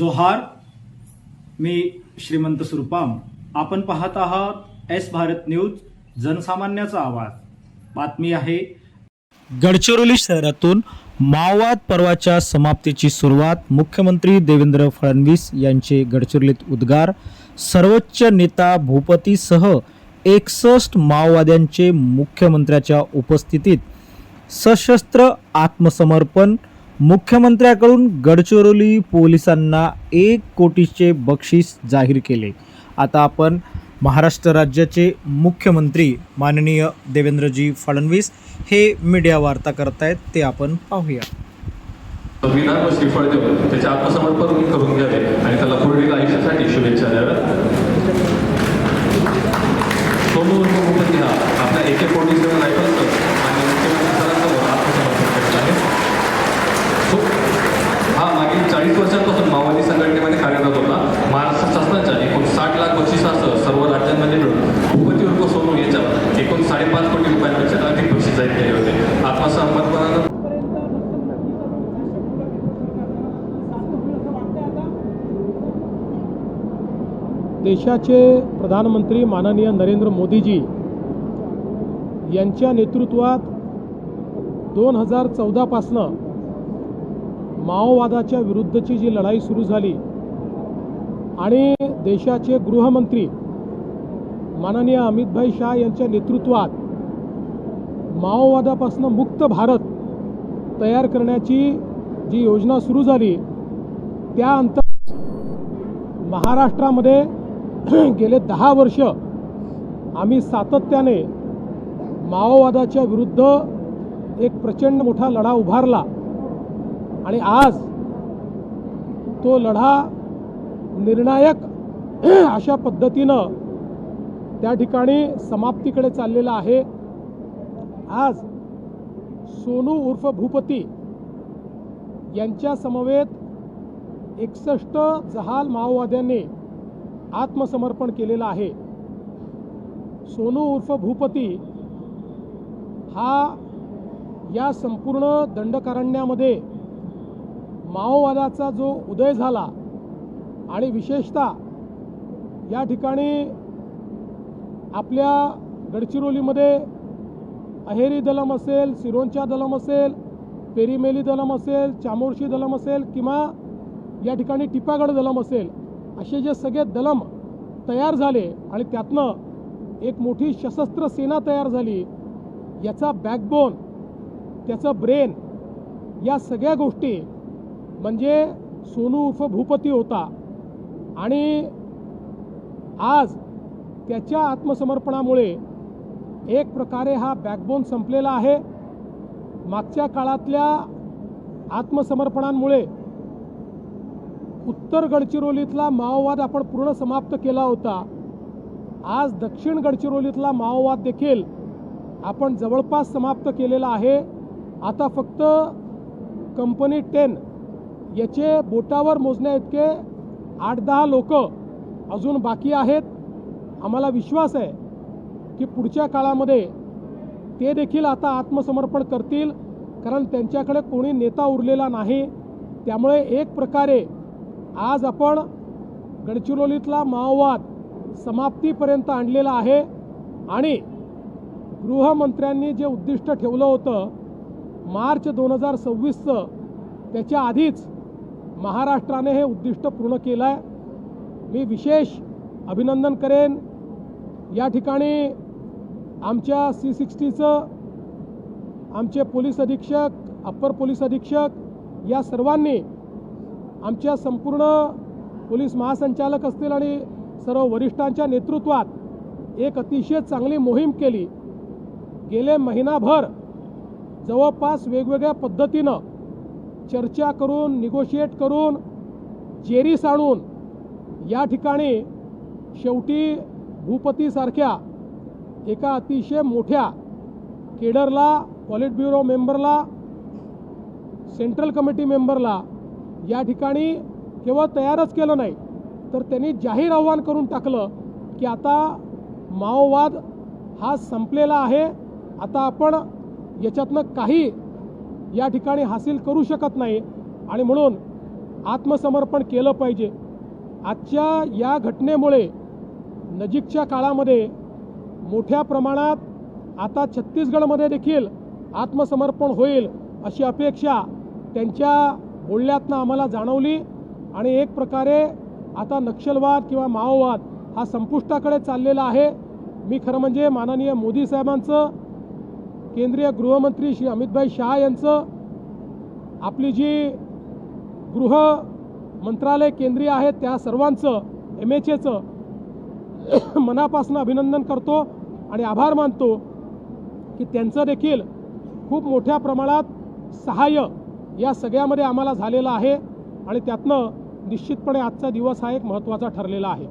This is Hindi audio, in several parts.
जोहार मी श्रीमंत सुरपाम आपण पाहत आहात एस भारत न्यूज जनसामान्याचा आवाज. बातमी आहे. गडचिरोली शहरातून माओवाद पर्वाच्या समाप्तीची सुरुवात मुख्यमंत्री देवेंद्र फडणवीस यांचे गडचिरोलीत उद्गार. सर्वोच्च नेता भूपतीसह एकसष्ट माओवाद्यांचे मुख्यमंत्र्याच्या उपस्थितीत सशस्त्र आत्मसमर्पण मुख्यमंत्र्याकडून गडचिरोली पोलिसांना एक कोटीचे बक्षीस जाहीर केले. आता आपण महाराष्ट्र राज्याचे मुख्यमंत्री माननीय देवेंद्रजी फडणवीस हे मीडिया वार्ता करतायत ते आपण पाहूया. संविधान श्रीफळ देऊन त्याचे आत्मसमर्पण करून घ्यावे आणि त्याला पुढील आयुष्यासाठी शुभेच्छा द्याव्या. सोनू उर्फ हा आपल्या एके फोर्टी सेवन रायफलचं आणि मुख्यमंत्री सरांसमोर आत्मसमर्पण करीत आहे तो- हा मागील चाळीस वर्षांपासून माओवादी संघटनेमध्ये कार्यरत होता. महाराष्ट्र शासनाच्या एकूण साठ लाख बक्षिसासह सर्व राज्यांमध्ये मिळून भूपती उर्फ सोनू याच्या एकूण साडेपाच कोटी रुपयांपेक्षा अधिक बक्षीस जाहीर केले होते. आत्मसमर्पणानंतर देशाचे प्रधानमंत्री माननीय नरेंद्र मोदीजी यांच्या नेतृत्वात दोन हजार चौदापासनं माओवादाच्या विरुद्धची जी लढाई सुरू झाली आणि देशाचे गृहमंत्री माननीय अमितभाई शाह यांच्या नेतृत्वात माओवादापासून मुक्त भारत तयार करण्याची जी योजना सुरू झाली त्या अंतर महाराष्ट्रामध्ये गेले दहा वर्ष आम्ही सातत्याने माओवादाच्या विरुद्ध एक प्रचंड मोठा लढा उभारला. आणि आज तो लढा निर्णायक अशा पद्धतीनं त्या ठिकाणी समाप्तीकडे चाललेला आहे. आज सोनू उर्फ भूपती यांच्या समवेत एकसष्ट जहाल माओवाद्यांनी आत्मसमर्पण केलेलं आहे. सोनू उर्फ भूपती हा या संपूर्ण दंडकारण्यामध्ये माओवादाचा जो उदय झाला आणि विशेषतः या ठिकाणी आपल्या गडचिरोलीमध्ये अहेरी दलम असेल सिरोंचा दलम असेल पेरीमेली दलम असेल चामोर्शी दलम असेल किंवा या ठिकाणी टिपागड दलम असेल असे जे सगळे दलम तयार झाले आणि त्यातनं एक मोठी सशस्त्र सेना तयार झाली याचा बॅकबोन त्याचं ब्रेन या सगळ्या गोष्टी म्हणजे सोनू उर्फ भूपती होता. आणि आज त्याच्या आत्मसमर्पणामुळे एक प्रकारे हा बॅकबोन संपलेला आहे. मागच्या काळातल्या आत्मसमर्पणांमुळे उत्तर गडचिरोलीतला माओवाद आपण पूर्ण समाप्त केला होता. आज दक्षिण गडचिरोलीतला माओवाद देखील आपण जवळपास समाप्त केलेला आहे. आता फक्त कंपनी टेन याचे बोटावर मोजण्या इतके आठ दहा लोक अजून बाकी आहेत. आम्हाला विश्वास आहे की पुढच्या काळामध्ये ते देखील आता आत्मसमर्पण करतील कारण त्यांच्याकडे कोणी नेता उरलेला नाही. त्यामुळे एक प्रकारे आज आपण गडचिरोलीतला माओवाद समाप्तीपर्यंत आणलेला आहे आणि गृहमंत्र्यांनी जे उद्दिष्ट ठेवलं होतं मार्च दोन हजार सव्वीसचं त्याच्या आधीच महाराष्ट्राने हे उद्दिष्ट पूर्ण केलं आहे मी विशेष अभिनंदन करेन. या ठिकाणी आमच्या सी सिक्स्टीचं आमचे पोलीस अधीक्षक अप्पर पोलीस अधीक्षक या सर्वांनी आमच्या संपूर्ण पोलीस महासंचालक असतील आणि सर्व वरिष्ठांच्या नेतृत्वात एक अतिशय चांगली मोहीम केली. गेले महिनाभर जवळपास वेगवेगळ्या पद्धतीनं चर्चा करून निगोशिएट करून जेरीस आणून या ठिकाणी शेवटी भूपतीसारख्या एका अतिशय मोठ्या केडरला पॉलिट ब्युरो मेंबरला सेंट्रल कमिटी मेंबरला या ठिकाणी केवळ तयारच केलं नाही तर त्यांनी जाहीर आव्हान करून टाकलं की आता माओवाद हा संपलेला आहे. आता आपण याच्यातनं काही या ठिकाणी हासिल करू शकत नाही. आणि म्हणून आत्मसमर्पण केलं पाहिजे. आजच्या या घटनेमुळे नजीकच्या काळामध्ये मोठ्या प्रमाणात आता छत्तीसगडमध्ये देखील आत्मसमर्पण होईल अशी अपेक्षा त्यांच्या बोलण्यातनं आम्हाला जाणवली. आणि एक प्रकारे आता नक्षलवाद किंवा माओवाद हा संपुष्टाकडे चाललेला आहे. मी खरं म्हणजे माननीय मोदी साहेबांचं केंद्रीय गृहमंत्री श्री अमितभाई शहा यांचं आपली जी गृह मंत्रालय केंद्रीय आहे त्या सर्वांचं एम एच एचं मनापासून अभिनंदन करतो आणि आभार मानतो की त्यांचं देखील खूप मोठ्या प्रमाणात सहाय्य या सगळ्यामध्ये आम्हाला झालेलं आहे आणि त्यातनं निश्चितपणे आजचा दिवस हा एक महत्त्वाचा ठरलेला आहे.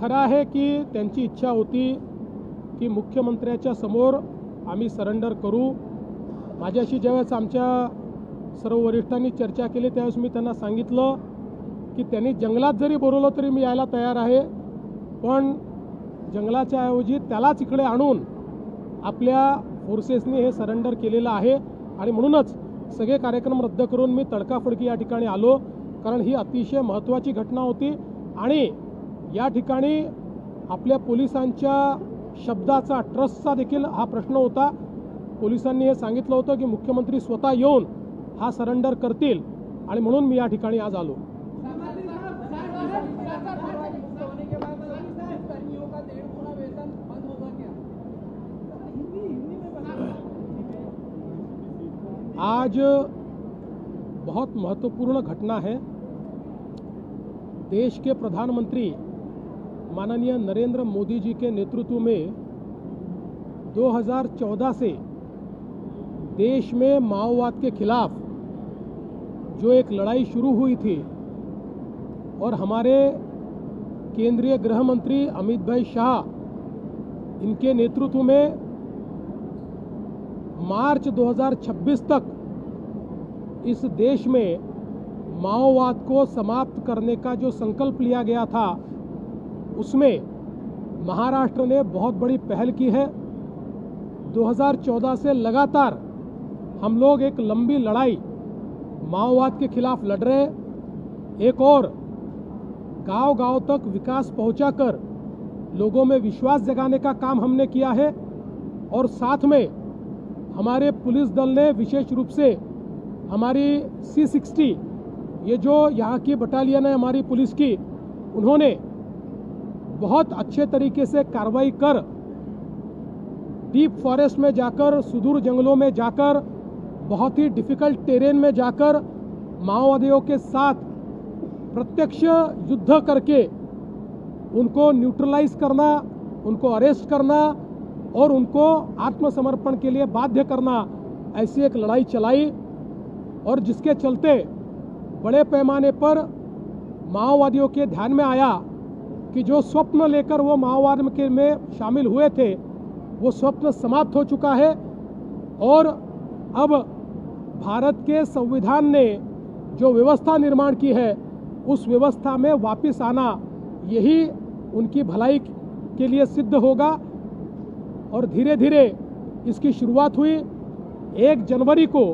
खरं आहे की त्यांची इच्छा होती की मुख्यमंत्र्याच्या समोर आम्ही सरेंडर करू. माझ्याशी ज्यावेळेस आमच्या सर्व वरिष्ठांनी चर्चा केली त्यावेळेस मी त्यांना सांगितलं की त्यांनी जंगलात जरी बोलवलं तरी मी यायला तयार आहे पण जंगलाच्या ऐवजी त्यालाच इकडे आणून आपल्या फोर्सेसने हे सरेंडर केलेलं आहे. आणि म्हणूनच सगळे कार्यक्रम रद्द करून मी तडकाफडकी या ठिकाणी आलो कारण ही अतिशय महत्त्वाची घटना होती. आणि या ठिकाणी आपल्या पोलिसांच्या शब्दाचा ट्रस्टचा देखील हा प्रश्न होता. पोलिसांनी हे सांगितलं होतं की मुख्यमंत्री स्वतः येऊन हा सरेंडर करतील आणि म्हणून मी या ठिकाणी आज आलो. आज बहुत महत्त्वपूर्ण घटना है. देश के प्रधानमंत्री माननीय नरेंद्र मोदी जी के नेतृत्व में 2014 से देश में माओवाद के खिलाफ जो एक लड़ाई शुरू हुई थी और हमारे केंद्रीय गृह मंत्री अमित भाई शाह इनके नेतृत्व में मार्च 2026 तक इस देश में माओवाद को समाप्त करने का जो संकल्प लिया गया था उसमें महाराष्ट्र ने बहुत बड़ी पहल की है। 2014 से लगातार हम लोग एक लंबी लड़ाई, माओवाद के खिलाफ लड़ रहे हैं। एक और गाँव गाँव तक विकास पहुंचाकर लोगों में विश्वास जगाने का काम हमने किया है। और साथ में हमारे पुलिस दल ने विशेष रूप से हमारी सी सिक्सटी, ये जो यहाँ की बटालियन है हमारी पुलिस की, उन्होंने बहुत अच्छे तरीके से कार्रवाई कर डीप फॉरेस्ट में जाकर, सुदूर जंगलों में जाकर, बहुत ही डिफ़िकल्ट टेरेन में जाकर, माओवादियों के साथ प्रत्यक्ष युद्ध करके उनको न्यूट्रलाइज करना, उनको अरेस्ट करना और उनको आत्मसमर्पण के लिए बाध्य करना, ऐसी एक लड़ाई चलाई और जिसके चलते बड़े पैमाने पर माओवादियों के ध्यान में आया कि जो स्वप्न लेकर वो माओवाद के में शामिल हुए थे, वो स्वप्न समाप्त हो चुका है। और अब भारत के संविधान ने जो व्यवस्था निर्माण की है, उस व्यवस्था में वापस आना यही उनकी भलाई के लिए सिद्ध होगा। और धीरे धीरे इसकी शुरुआत हुई। एक जनवरी को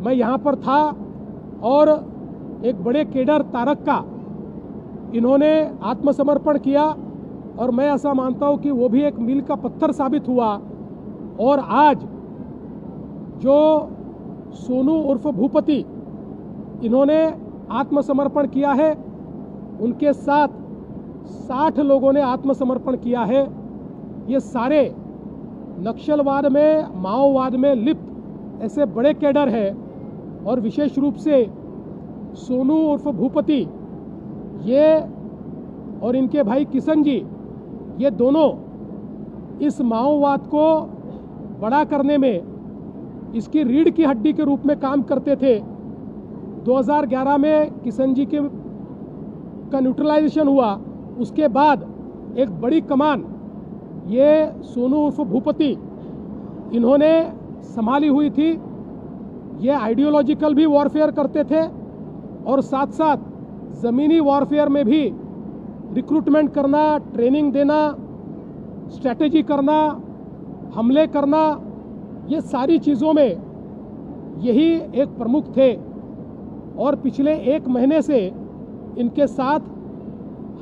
मैं यहाँ पर था और एक बड़े केडर तारक का इन्होंने आत्मसमर्पण किया और मैं ऐसा मानता हूँ कि वो भी एक मील का पत्थर साबित हुआ। और आज जो सोनू उर्फ़ भूपति इन्होंने आत्मसमर्पण किया है, उनके साथ साठ लोगों ने आत्मसमर्पण किया है। ये सारे नक्सलवाद में, माओवाद में लिप्त ऐसे बड़े कैडर हैं और विशेष रूप से सोनू उर्फ़ भूपति ये और इनके भाई किशन जी, ये दोनों इस माओवाद को बड़ा करने में, इसकी रीढ़ की हड्डी के रूप में काम करते थे। 2011 में किशन जी के का न्यूट्रलाइजेशन हुआ। उसके बाद एक बड़ी कमान, ये सोनू उर्फ़ भूपति, इन्होंने संभाली हुई थी। ये आइडियोलॉजिकल भी वॉरफेयर करते थे और साथ साथ ज़मीनी वॉरफेयर में भी रिक्रूटमेंट करना ट्रेनिंग देना स्ट्रैटेजी करना, हमले करना, ये सारी चीज़ों में यही एक प्रमुख थे। और पिछले एक महीने से इनके साथ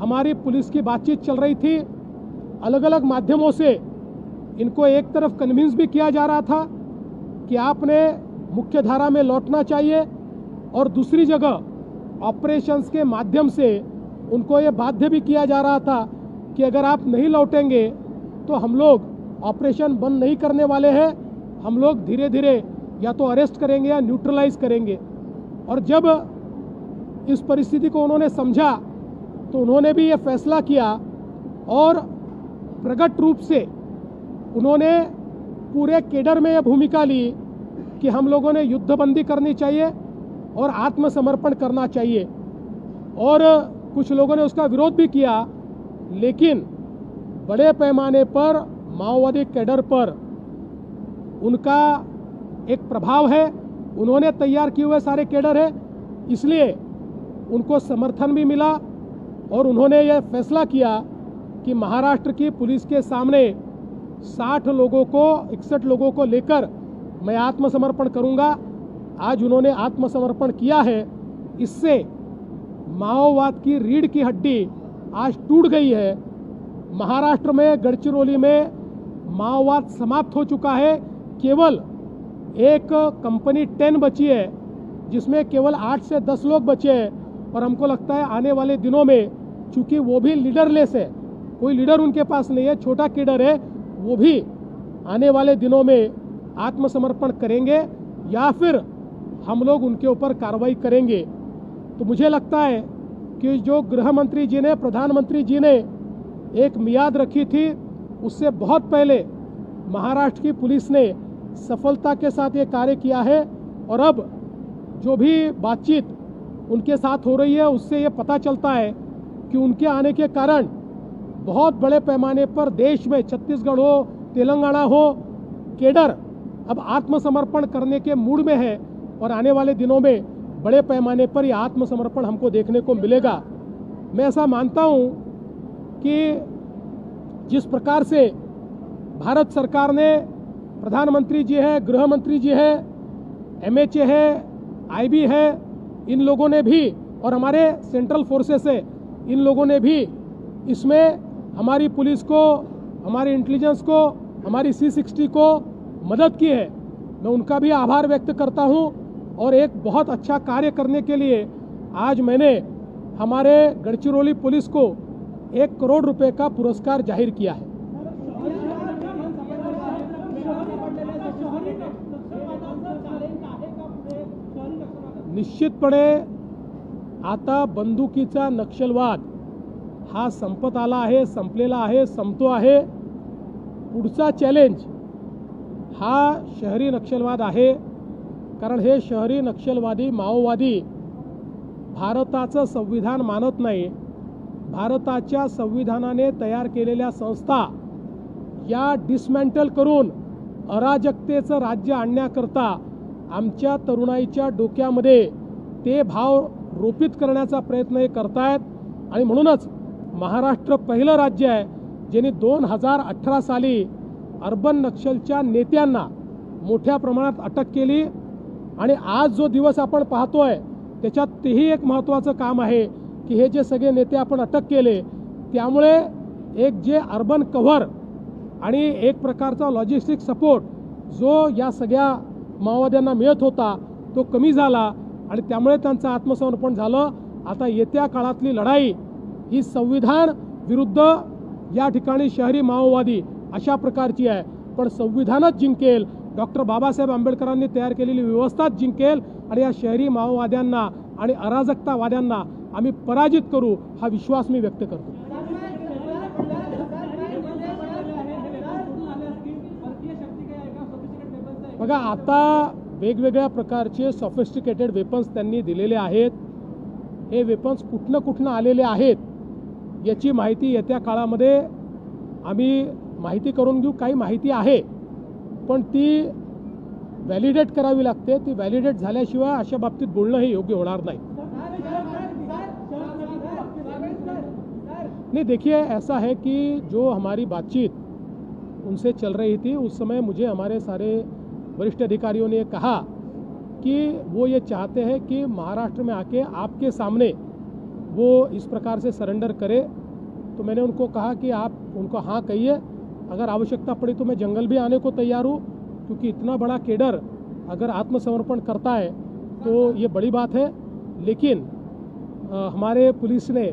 हमारी पुलिस की बातचीत चल रही थी। अलग अलग माध्यमों से इनको एक तरफ़ कन्विंस भी किया जा रहा था कि आपने मुख्य धारा में लौटना चाहिए और दूसरी जगह ऑपरेशंस के माध्यम से उनको ये बाध्य भी किया जा रहा था कि अगर आप नहीं लौटेंगे तो हम लोग ऑपरेशन बंद नहीं करने वाले हैं। हम लोग धीरे धीरे या तो अरेस्ट करेंगे या न्यूट्रलाइज करेंगे। और जब इस परिस्थिति को उन्होंने समझा तो उन्होंने भी ये फैसला किया और प्रकट रूप से उन्होंने पूरे केडर में यह भूमिका ली कि हम लोगों ने युद्धबंदी करनी चाहिए। और आत्मसमर्पण करना चाहिए। और कुछ लोगों ने उसका विरोध भी किया, लेकिन बड़े पैमाने पर माओवादी कैडर पर उनका एक प्रभाव है। उन्होंने तैयार किए हुए सारे कैडर है, इसलिए उनको समर्थन भी मिला और उन्होंने यह फैसला किया कि महाराष्ट्र की पुलिस के सामने 60 लोगों को, इकसठ लोगों को लेकर मैं आत्मसमर्पण करूँगा। आज उन्होंने आत्मसमर्पण किया है। इससे माओवाद की रीढ़ की हड्डी आज टूट गई है। महाराष्ट्र में गढ़चिरौली में माओवाद समाप्त हो चुका है। केवल एक कंपनी टेन बची है, जिसमें केवल आठ से दस लोग बचे हैं। और हमको लगता है आने वाले दिनों में, चूँकि वो भी लीडरलेस है, कोई लीडर उनके पास नहीं है, छोटा कीडर है, वो भी आने वाले दिनों में आत्मसमर्पण करेंगे या फिर हम लोग उनके ऊपर कार्रवाई करेंगे। तो मुझे लगता है कि जो गृह मंत्री जी ने, प्रधानमंत्री जी ने एक मियाद रखी थी, उससे बहुत पहले महाराष्ट्र की पुलिस ने सफलता के साथ ये कार्य किया है और अब जो भी बातचीत उनके साथ हो रही है, उससे ये पता चलता है कि उनके आने के कारण बहुत बड़े पैमाने पर देश में छत्तीसगढ़ हो, तेलंगाना हो, केडर अब आत्मसमर्पण करने के मूड में है। और आने वाले दिनों में बड़े पैमाने पर यह आत्मसमर्पण हमको देखने को मिलेगा। मैं ऐसा मानता हूँ कि जिस प्रकार से भारत सरकार ने प्रधानमंत्री जी है गृह मंत्री जी है एमएचए है आईबी है, इन लोगों ने भी और हमारे सेंट्रल फोर्सेस है, इन लोगों ने भी इसमें हमारी पुलिस को, हमारी इंटेलिजेंस को, हमारी सी सिक्सटी को मदद की है। मैं उनका भी आभार व्यक्त करता हूँ। और एक बहुत अच्छा कार्य करने के लिए आज मैंने हमारे गढ़चिरौली पुलिस को एक करोड़ रुपए का पुरस्कार ज़ाहिर किया है। निश्चितपणे आता बंदुकीचा नक्षलवाद, हा संपत आला आहे, संपलेला आहे, संपतो आहे. पुढचा चॅलेंज हा शहरी नक्षलवाद आहे. कारण हे शहरी नक्षलवादी माओवादी भारताचं संविधान मानत नाही. भारताच्या संविधानाने तयार केलेल्या संस्था या डिसमॅन्टल करून अराजकतेचं राज्य आणण्याकरता आमच्या तरुणाईच्या डोक्यामध्ये ते भाव रोपित करण्याचा प्रयत्न हे करतायत. आणि म्हणूनच महाराष्ट्र पहिलं राज्य आहे ज्यांनी दोन हजार अठरा साली अर्बन नक्षलच्या नेत्यांना मोठ्या प्रमाणात अटक केली. आणि आज जो दिवस आपण पाहतोय त्याच्यात तेही एक महत्त्वाचं काम आहे की हे जे सगळे नेते आपण अटक केले त्यामुळे एक जे अर्बन कव्हर आणि एक प्रकारचा लॉजिस्टिक सपोर्ट जो या सगळ्या माओवाद्यांना मिळत होता तो कमी झाला आणि त्यामुळे त्यांचं आत्मसमर्पण झालं. आता येत्या काळातली लढाई ही संविधान विरुद्ध या ठिकाणी शहरी माओवादी अशा प्रकारची आहे. पण संविधानच जिंकेल डॉक्टर बाबासाहेब आंबेडकरांनी तयार केलेली व्यवस्थाच जिंकेल आणि या शहरी माओवाद्यांना आणि अराजकतावाद्यांना आम्ही पराजित करू हा विश्वास मी व्यक्त करतो. बघा आता वेगवेगळ्या प्रकारचे सॉफिस्टिकेटेड वेपन्स त्यांनी दिलेले आहेत. हे वेपन्स कुठनं कुठनं आलेले आहेत याची माहिती येत्या काळामध्ये आम्ही माहिती करून घेऊ. काही माहिती आहे? पी वैलिडेट करावी लगते. ती वैलिडेट जाशिवा अशा बाबती बोलना ही योग्य हो नहीं, देखिए, ऐसा है कि जो हमारी बातचीत उनसे चल रही थी, उस समय मुझे हमारे सारे वरिष्ठ अधिकारियों ने कहा कि वो ये चाहते हैं कि महाराष्ट्र में आके आपके सामने वो इस प्रकार से सरेंडर करे। तो मैंने उनको कहा कि आप उनको हाँ कहिए। अगर आवश्यकता पड़ी तो मैं जंगल भी आने को तैयार हूँ क्योंकि इतना बड़ा केडर अगर आत्मसमर्पण करता है तो ये बड़ी बात है। लेकिन आ, हमारे पुलिस ने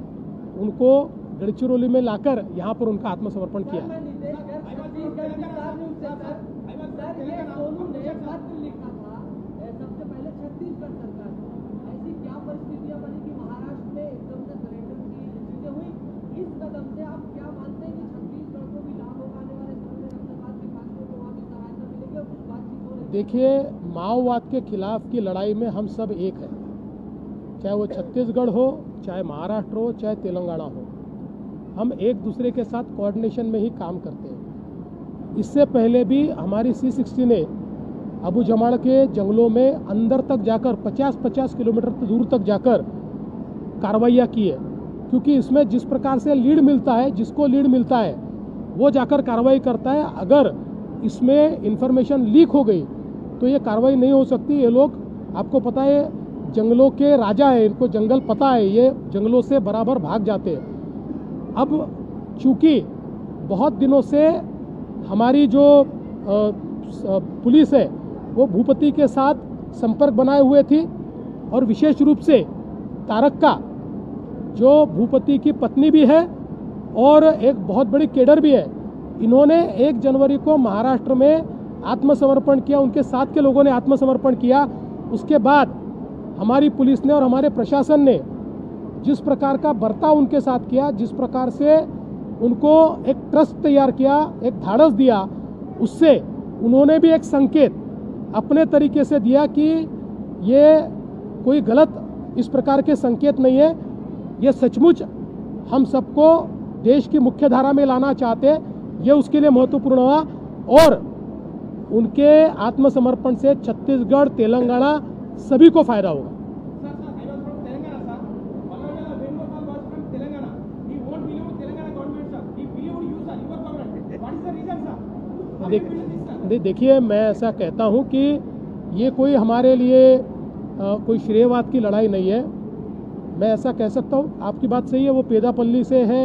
उनको गढ़चिरौली में लाकर यहाँ पर उनका आत्मसमर्पण किया सर ये सोनू ने पत्र लिखा था ए, सबसे पहले छत्तीसगढ़ सरकार को ऐसी क्या परिस्थितियाँ बनी कि महाराष्ट्र में एकदम से सरेंडर की चीज़ें हुई इस कदम से आप क्या मानते हैं कि छत्तीसगढ़ को भी लाभ होगा आने वाले समय में नक्सलवाद के खासतौर पर वहाँ भी सहायता मिलेगी और कुछ बातचीत हो रही है देखिए, माओवाद के खिलाफ की लड़ाई में हम सब एक हैं। चाहे वो छत्तीसगढ़ हो, चाहे महाराष्ट्र हो, चाहे तेलंगाना हो, हम एक दूसरे के साथ कोऑर्डिनेशन में ही काम करते हैं। इससे पहले भी हमारी सी सिक्सटी ने अबू जमाड़ के जंगलों में अंदर तक जाकर 50-50 किलोमीटर दूर तक जाकर कार्रवाइयाँ की है। क्योंकि इसमें जिस प्रकार से लीड मिलता है, जिसको लीड मिलता है, वो जाकर कार्रवाई करता है। अगर इसमें इंफॉर्मेशन लीक हो गई तो ये कार्रवाई नहीं हो सकती। ये लोग, आपको पता है, जंगलों के राजा है, इनको जंगल पता है, ये जंगलों से बराबर भाग जाते हैं। अब चूँकि बहुत दिनों से हमारी जो पुलिस है, वो भूपति के साथ संपर्क बनाए हुए थी और विशेष रूप से तारक का, जो भूपति की पत्नी भी है और एक बहुत बड़ी केडर भी है। इन्होंने एक जनवरी को महाराष्ट्र में आत्मसमर्पण किया, उनके साथ के लोगों ने आत्मसमर्पण किया। उसके बाद हमारी पुलिस ने और हमारे प्रशासन ने जिस प्रकार का बर्ताव उनके साथ किया, जिस प्रकार से उनको एक ट्रस्ट तैयार किया, एक धाड़स दिया, उससे उन्होंने भी एक संकेत अपने तरीके से दिया कि ये कोई गलत इस प्रकार के संकेत नहीं है। ये सचमुच हम सबको देश की मुख्य धारा में लाना चाहते ये उसके लिए महत्वपूर्ण हुआ और उनके आत्मसमर्पण से छत्तीसगढ़ तेलंगाना सभी को फ़ायदा होगा। देखिए मैं ऐसा कहता हूँ कि ये कोई हमारे लिए आ, कोई श्रेयवाद की लड़ाई नहीं है। मैं ऐसा कह सकता हूँ आपकी बात सही है वो पेदापल्ली से है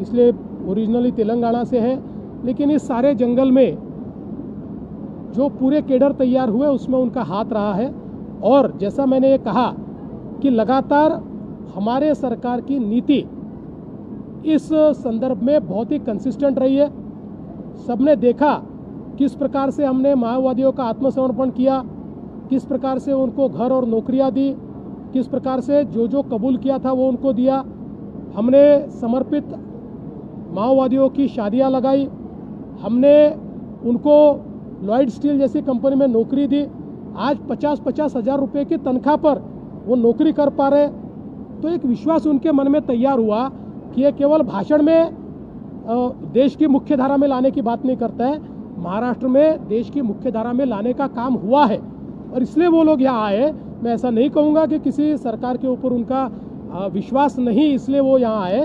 इसलिए ओरिजिनली तेलंगाना से है लेकिन इस सारे जंगल में जो पूरे केडर तैयार हुए उसमें उनका हाथ रहा है। और जैसा मैंने ये कहा कि लगातार हमारे सरकार की नीति इस संदर्भ में बहुत ही कंसिस्टेंट रही है। सबने देखा किस प्रकार से हमने माओवादियों का आत्मसमर्पण किया, किस प्रकार से उनको घर और नौकरियाँ दी, किस प्रकार से जो जो कबूल किया था वो उनको दिया। हमने समर्पित माओवादियों की शादियाँ लगाई, हमने उनको लॉयड स्टील जैसी कंपनी में नौकरी दी। आज पचास पचास हज़ार रुपये की तनख्वाह पर वो नौकरी कर पा रहे। तो एक विश्वास उनके मन में तैयार हुआ कि ये केवल भाषण में देश की मुख्य धारा में लाने की बात नहीं करता है। महाराष्ट्र में देश की मुख्य धारा में लाने का काम हुआ है। और इसलिए वो लोग यहाँ आए। मैं ऐसा नहीं कहूँगा कि किसी सरकार के ऊपर उनका विश्वास नहीं, इसलिए वो यहाँ आए।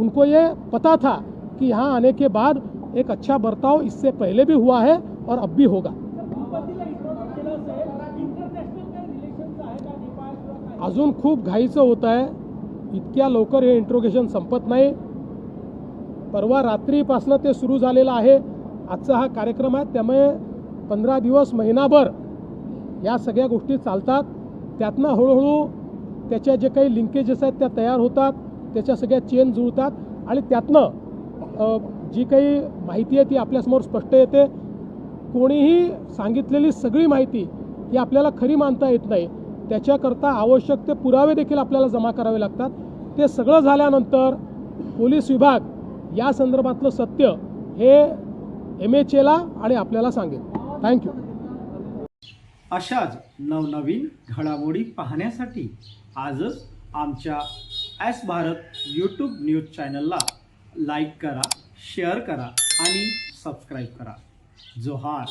उनको ये पता था कि यहाँ आने के बाद एक अच्छा बर्ताव इससे पहले भी हुआ है। और अब भी होगा। अजून खूप घाईचं होत आहे. इतक्या लवकर हे इंट्रोगेशन संपत नाही. परवा रात्रीपासनं ते सुरू झालेलं आहे. आजचा हा कार्यक्रम आहे. त्यामुळे पंधरा दिवस महिनाभर या सगळ्या गोष्टी चालतात. त्यातनं हळूहळू त्याच्या जे काही लिंकेजेस आहेत त्या तयार होतात. त्याच्या सगळ्या चेन जुळतात. आणि त्यातनं जी काही माहिती आहे ती आपल्यासमोर स्पष्ट येते. कोणीही सांगितलेली सगळी माहिती ही आपल्याला खरी मानता येत नाही. त्याच्याकरता आवश्यक ते पुरावे देखील आपल्याला जमा करावे लागतात. ते सगळं झाल्यानंतर पोलीस विभाग या संदर्भातलं सत्य हे एम एच एला आणि आपल्याला सांगेल. थँक्यू अशाच नवनवीन घडामोडी पाहण्यासाठी आजच आमच्या ॲस भारत यूट्यूब न्यूज चॅनलला लाईक करा शेअर करा आणि सबस्क्राईब करा. Zohar。